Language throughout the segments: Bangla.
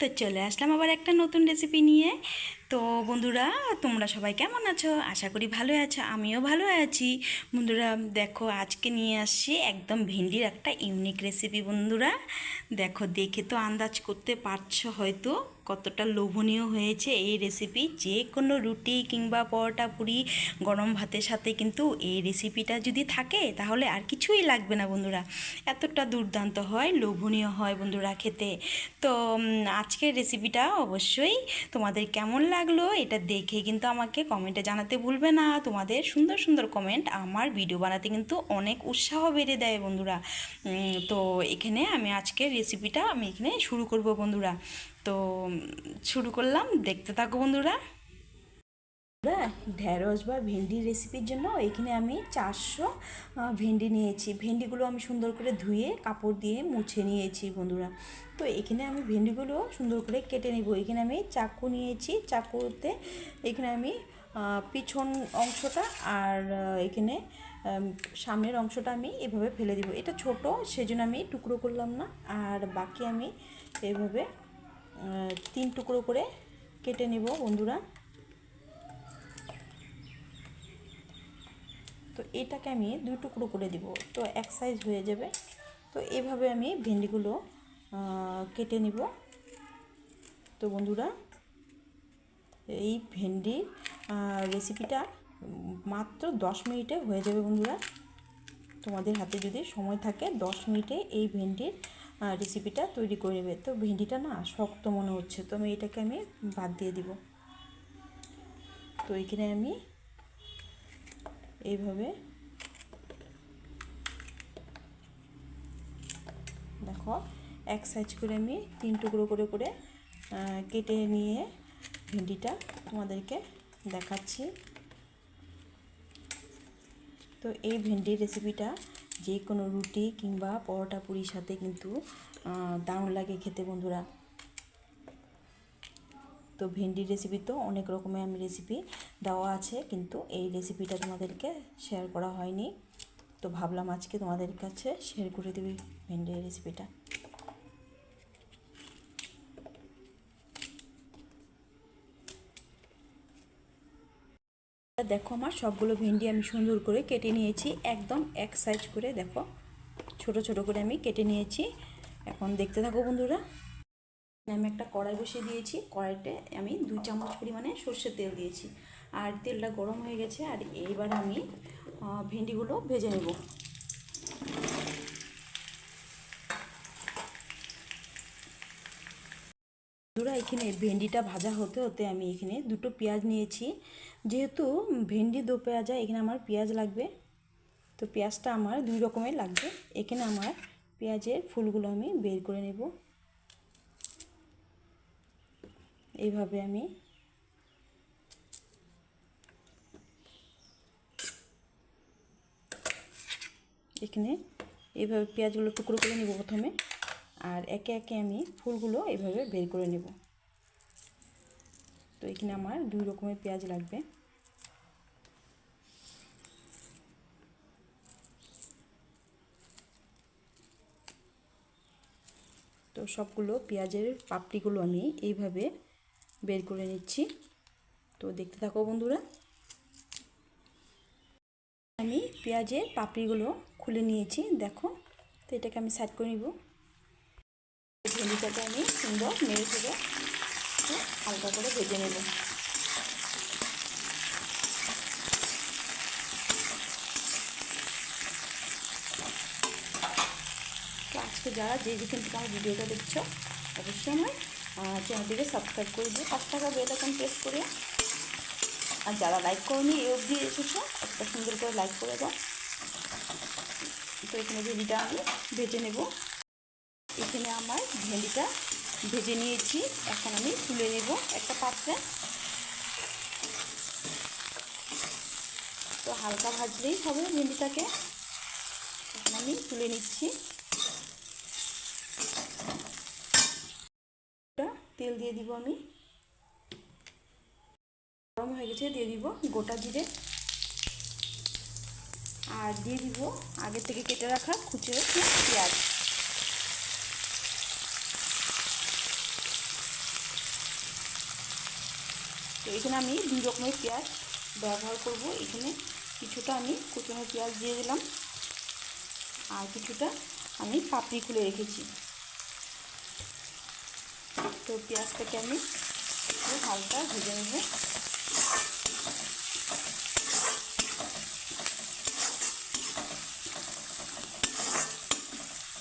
তো চলে আসলাম আবার একটা নতুন রেসিপি নিয়ে। তো বন্ধুরা, তোমরা সবাই কেমন আছো? আশা করি ভালো আছো, আমিও ভালো আছি। বন্ধুরা, দেখো, আজকে নিয়ে আসছি একদম ভেন্ডির একটা ইউনিক রেসিপি বন্ধুরা। দেখো, দেখে তো আন্দাজ করতে পারছ হয়তো কতটা লোভনীয় হয়েছে এই রেসিপি যে কোনো রুটি কিংবা পরোটা পুরি গরম ভাতের সাথে কিন্তু এই রেসিপিটা যদি থাকে, তাহলে আর কিছুই লাগবে না বন্ধুরা। এতটা দুর্দান্ত হয়, লোভনীয় হয় বন্ধুরা খেতে। তো আজকের রেসিপিটা অবশ্যই তোমাদের কেমন লাগল এটা দেখে কিন্তু আমাকে কমেন্টে জানাতে ভুলবে না। তোমাদের সুন্দর সুন্দর কমেন্ট আমার ভিডিও বানাতে কিন্তু অনেক উৎসাহ বেড়ে দেয় বন্ধুরা। তো এখানে আমি আজকের রেসিপিটা আমি এখানে শুরু করব বন্ধুরা। তো শুরু করলাম। দেখতে থাকো বন্ধুরা বন্ধুরা, ঢ্যাঁড়স বা ভেন্ডির রেসিপির জন্য এখানে আমি চারশো ভেন্ডি নিয়েছি। ভেন্ডিগুলো আমি সুন্দর করে ধুয়ে কাপড় দিয়ে মুছে নিয়েছি বন্ধুরা। তো এখানে আমি ভেন্ডিগুলো সুন্দর করে কেটে নেব। এখানে আমি চাকু নিয়েছি। চাকুতে এখানে আমি পিছন অংশটা আর এখানে সামনের অংশটা আমি এভাবে ফেলে দিব। এটা ছোট, সেজন্য আমি টুকরো করলাম না। আর বাকি আমি এভাবে তিন টুকরো করে কেটে নেব বন্ধুরা। তো এটাকে আমি দুই টুকরো করে দিব। তো এক সাইজ হয়ে যাবে। তো এভাবে আমি ভেন্ডিগুলো কেটে নিব। তো বন্ধুরা এই ভেন্ডির আহ, রেসিপিটা মাত্র দশ মিনিটে হয়ে যাবে বন্ধুরা। তোমাদের হাতে যদি সময় থাকে দশ মিনিটে এই ভেন্ডির রেসিপিটা তৈরি করে নেবে। তো ভেন্ডিটা না শক্ত মনে হচ্ছে তো আমি এটাকে আমি বাদ দিয়ে দিব। তো এখানে আমি এইভাবে। দেখো, এক সাইজ করে আমি তিন টুকরো করে করে কেটে নিয়ে ভেন্ডিটা তোমাদেরকে দেখাচ্ছি। তো এই ভেন্ডির রেসিপিটা যে কোনো রুটি কিংবা পরোটা পুরির সাথে কিন্তু দারুণ লাগে খেতে বন্ধুরা। তো ভেন্ডির রেসিপি তো অনেক রকমের আমি রেসিপি দেওয়া আছে, কিন্তু এই রেসিপিটা তোমাদেরকে শেয়ার করা হয়নি। তো ভাবলাম আজকে তোমাদের কাছে শেয়ার করে দেবে ভেন্ডির রেসিপিটা দেখো আমার সবগুলো ভেন্ডি আমি সুন্দর করে কেটে নিয়েছি, একদম এক সাইজ করে, দেখো। ছোট ছোট করে আমি কেটে নিয়েছি। এখন দেখতে থাকো বন্ধুরা। আমি একটা কড়াই বসিয়ে দিয়েছি, কড়াইতে আমি দুই চামচ পরিমাণে সর্ষের তেল দিয়েছি। আর তেলটা গরম হয়ে গেছে, আর এইবার আমি ভেন্ডিগুলো ভেজে নেব। বন্ধুরা, এখানে ভেন্ডিটা ভাজা হতে হতে আমি এখানে দুটো পেঁয়াজ নিয়েছি। যেহেতু ভেন্ডি দো পেঁয়াজা, এখানে আমার পেঁয়াজ লাগবে। তো পেঁয়াজটা আমার দুই রকমের লাগবে। এখানে আমার পেঁয়াজের ফুলগুলো আমি বের করে নেব। এইভাবে আমি এখানে এইভাবে পেঁয়াজগুলো টুকরো করে নেব প্রথমে, আর একে একে আমি ফুলগুলো এইভাবে বের করে নেব। তো এখানে আমার দুই রকমের পেঁয়াজ লাগবে। তো সবগুলো পেঁয়াজের পাপড়িগুলো আমি এইভাবে বের করে নিচ্ছি। তো দেখতে থাকো বন্ধুরা। আমি পেঁয়াজের পাপড়িগুলো খুলে নিয়েছি, দেখো। তো এটাকে আমি সাইড করে নিব। ভেন্ডিটাকে আমি সুন্দর নেড়ে ফেলে হালকা করে ভেজে নেব। তো আজকে যারা যে যেখান থেকে আমার ভিডিওটা দেখছ, অবশ্যই আমার চ্যানেলটিকে সাবস্ক্রাইব করে দিও। পাঁচ টাকা বেল এখন প্রেস করে। আর যারা লাইক করনি, এই অবধি এসেছ, একটা সুন্দর করে লাইক করে দাও। তো এখানে ভেন্ডিটা আমি ভেজে নেব। এখানে আমার ভেন্ডিটা ভেজে নিয়েছি। এখন আমি তুলে নেব একটা পাত্রে। তো হালকা ভাজলেই হবে ভেন্ডিটাকে। এখন আমি তুলে নিচ্ছি। দিয়ে দিব আমি। গরম হয়ে গেছে, দিয়ে দিব গোটা জিরে। আর দিয়ে দিব আগে থেকে কেটে রাখা কুচে পেঁয়াজ। তো এখানে আমি দুই রকমের পেঁয়াজ ব্যবহার করব। এখানে কিছুটা আমি কুচনো পেঁয়াজ দিয়ে দিলাম। আর কিছুটা আমি পাপড়ি খুলে রেখেছি। তো পেঁয়াজটাকে আমি হালকা ভেজে নেব।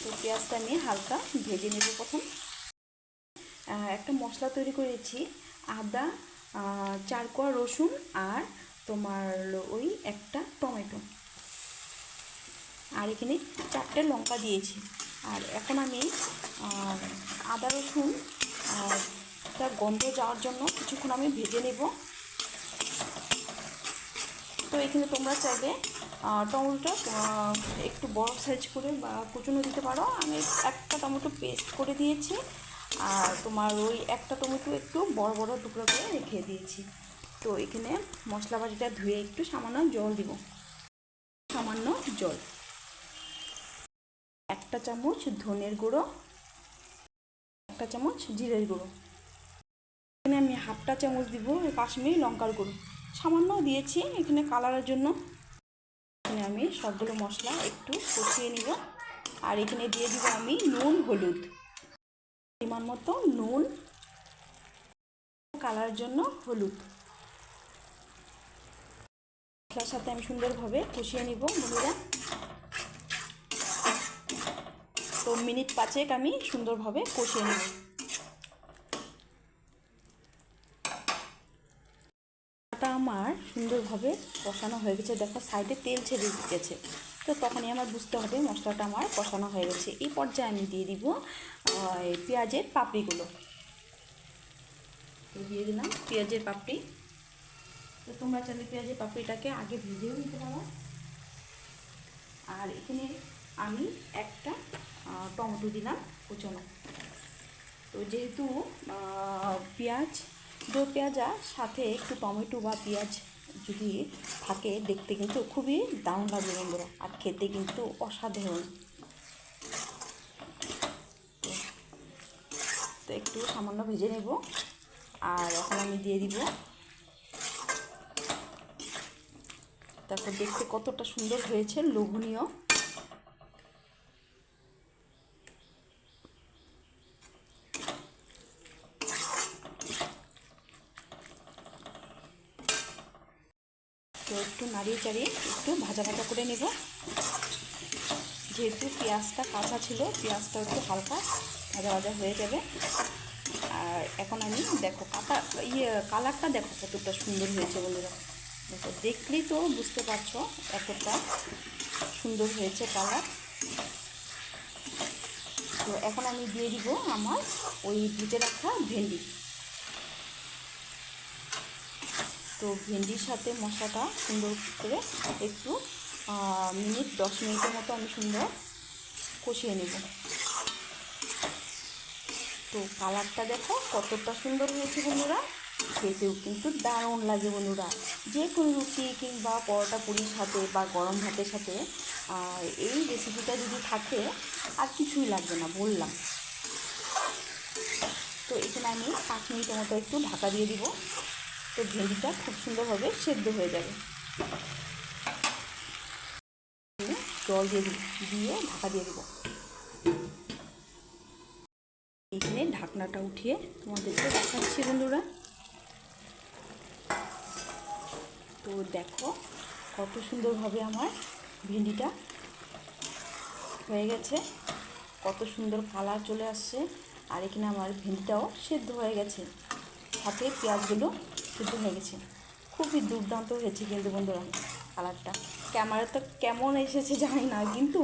তো পেঁয়াজটা আমি হালকা ভেজে নেব প্রথম। একটা মশলা তৈরি করেছি আদা আহ, চার কোয়া রসুন আর তোমার ওই একটা টমেটো। আর এখানে চারটে লঙ্কা দিয়েছি। আর এখন আমি আদা রসুন তার গন্ধ যাওয়ার জন্য কিছুক্ষণ আমি ভেজে নেব। তো এখানে তোমরা চাইলে টমেটোটা একটু বড় সাইজ করে বা কুচুনো দিতে পারো। আমি একটা টমেটো পেস্ট করে দিয়েছি। আর তোমার ওই একটা টমেটো একটু বড় বড় টুকরো করে রেখে দিয়েছি। তো এখানে মশলা বাটিটা ধুয়ে একটু সামান্য জল দিব। সামান্য জল। একটা চামচ ধনের গুঁড়ো একটা চামচ জিরের গুঁড়ো। এখানে আমি হাফটা চামচ দিব কাশ্মীরি লঙ্কার গুঁড়ো। সামান্য দিয়েছি এখানে কালারের জন্য। এখানে আমি সবগুলো মশলা একটু কষিয়ে নিব। আর এখানে দিয়ে দিব আমি নুন, হলুদ। পরিমাণ মতো নুন। কালার জন্য হলুদ। মশলার সাথে আমি সুন্দরভাবে কষিয়ে নিব বন্ধুরা। তো মিনিট পাঁচেক আমি সুন্দরভাবে কষিয়ে নেব। এটা আমার সুন্দরভাবে কষানো হয়ে গেছে। দেখো সাইডে তেল ছেড়ে গেছে তো তখনই আমার বুঝতে হবে মশলাটা আমার কষানো হয়ে গেছে। এই পর্যায়ে আমি দিয়ে দিব পেঁয়াজের পাপড়িগুলো। দিয়ে দিলাম পেঁয়াজের পাপড়ি। তো তোমরা চাইলে পেঁয়াজের পাপড়িটাকে আগে ভেজেও নিতে পারো। আর এখানে আমি একটা টমেটো দিলাম কুচনো। তো যেহেতু পেঁয়াজ, দো পেঁয়াজা সাথে একটু টমেটো বা পেঁয়াজ যদি থাকে, দেখতে কিন্তু খুবই দারুণ লাগবে বন্ধুরা, আর খেতে কিন্তু অসাধারণ। তো- একটু সামান্য ভেজে নেব, আর এখন আমি দিয়ে দিব। তারপর দেখতে কতটা সুন্দর হয়েছে, লোভনীয়। একটু নাড়িয়ে চাড়িয়ে একটু ভাজা ভাজা করে নেব। যেহেতু পেঁয়াজটা কাঁচা ছিল পেঁয়াজটা একটু হালকা ভাজা ভাজা হয়ে যাবে। আর এখন আমি দেখো কাটা ইয়ে কালারটা দেখো কতটা সুন্দর হয়েছে বন্ধুরা। দেখো, দেখলেই তো বুঝতে পারছ এতটা সুন্দর হয়েছে কালার। তো এখন আমি দিয়ে দিব আমার ওই ভেজে রাখা ভেন্ডি। তো ভেন্ডির সাথে মশলাটা সুন্দর করে একটু মিনিট দশ মিনিটের মতো আমি সুন্দর কষিয়ে নেব। তো কালারটা দেখো কতটা সুন্দর হয়েছে বন্ধুরা। খেতেও কিন্তু দারুণ লাগে বন্ধুরা। যে কোনো রুটি কিংবা পরোটা পুরির সাথে বা গরম ভাতের সাথে এই রেসিপিটা যদি থাকে, আর কিছুই লাগবে না বললাম। তো এখানে আমি পাঁচ মিনিটের মতো একটু ঢাকা দিয়ে দিব। তো ভেন্ডিটা খুব সুন্দরভাবে সেদ্ধ হয়ে যাবে। জল দিয়ে দিয়ে ঢাকা দিয়ে দেবো। এখানে ঢাকনাটা উঠিয়ে তোমাদেরকে দেখাচ্ছি বন্ধুরা। তো দেখো কত সুন্দরভাবে আমার ভেন্ডিটা হয়ে গেছে, কত সুন্দর কালার চলে আসছে, আর এখানে আমার ভেন্ডিটাও সেদ্ধ হয়ে গেছে। সাথে পেঁয়াজগুলো সিদ্ধ হয়ে গেছে। খুবই দুর্দান্ত হয়েছে কিন্তু বন্ধুরা কালারটা। ক্যামেরা তো কেমন এসেছে জানি না, কিন্তু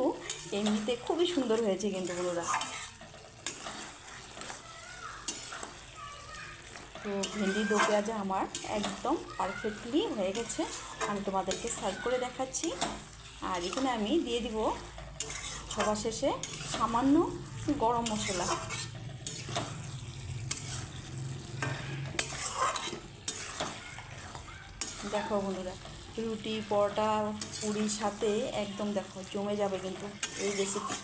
এমনিতে খুবই সুন্দর হয়েছে কিন্তু বন্ধুরা। তো ভেন্ডি দো পেঁয়াজা আমার একদম পারফেক্টলি হয়ে গেছে। আমি তোমাদেরকে সার্ভ করে দেখাচ্ছি। আর এখানে আমি দিয়ে দিব সবার শেষে সামান্য গরম মশলা। দেখো বন্ধুরা, রুটি, পরোটা, পুরির সাথে একদম দেখো জমে যাবে কিন্তু এই রেসিপি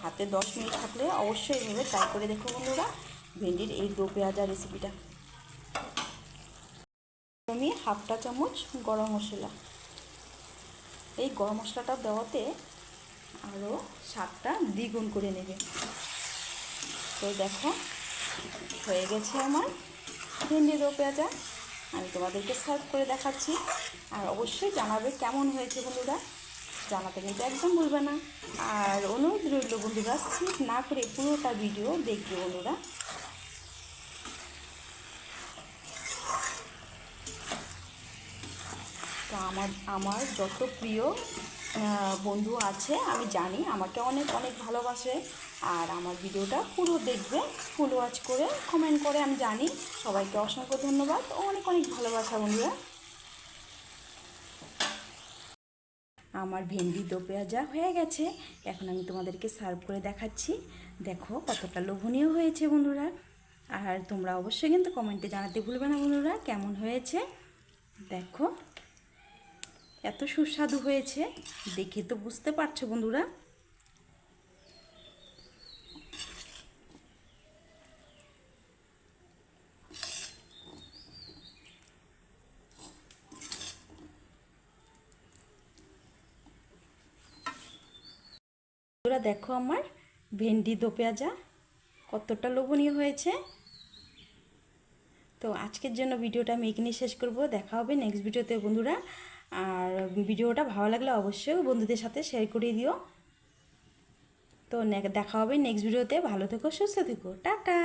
হাতে দশ মিনিট থাকলে অবশ্যই এভাবে ট্রাই করে দেখো বন্ধুরা, ভেন্ডির এই দো পেঁয়াজা রেসিপিটা আমি হাফটা চামচ গরম মশলা। এই গরম মশলাটা দেওয়াতে আরও স্বাদটা দ্বিগুণ করে নেবে। তো দেখো, হয়ে গেছে আমার ভেন্ডি দো পেঁয়াজা। আমি তোমাদেরকে সার্ভ করে দেখাচ্ছি। আর অবশ্যই জানাবে কেমন হয়েছে বন্ধুরা। জানাতে কিন্তু একদম ভুলবে না। আর অনুরোধ রইল বন্ধুরা স্কিপ না করে পুরোটা ভিডিও দেখবে বন্ধুরা। তো আমার আমার যত প্রিয় বন্ধু আছে, আমি জানি আমাকে অনেক অনেক ভালোবাসে। আর আমার ভিডিওটা পুরো দেখবে ফুল ওয়াচ করে কমেন্ট করে, আমি জানি সবাইকে অসংখ্য ধন্যবাদ ও অনেক অনেক ভালোবাসা বন্ধুরা। আমার ভেন্ডি দো পেঁয়াজা হয়ে গেছে, এখন আমি তোমাদেরকে সার্ভ করে দেখাচ্ছি। দেখো কতটা লোভনীয় হয়েছে বন্ধুরা, আর তোমরা অবশ্যই কিন্তু কমেন্টে জানাতে ভুলবে না বন্ধুরা, কেমন হয়েছে? দেখো, এত সুস্বাদু হয়েছে, দেখে তো বুঝতে পারছ বন্ধুরা। দেখো আমার ভেন্ডি দো পেঁয়াজা, কতটা লোভনীয় হয়েছে। তো আজকের জন্য ভিডিওটা আমি এখানে শেষ করব, দেখা হবে নেক্সট ভিডিওতে বন্ধুরা। আর ভিডিওটা ভালো লাগলে অবশ্যই বন্ধুদের সাথে শেয়ার করে দিও। তো দেখা হবে নেক্সট ভিডিওতে ভালো থেকো, সুস্থ থেকো, টাটা।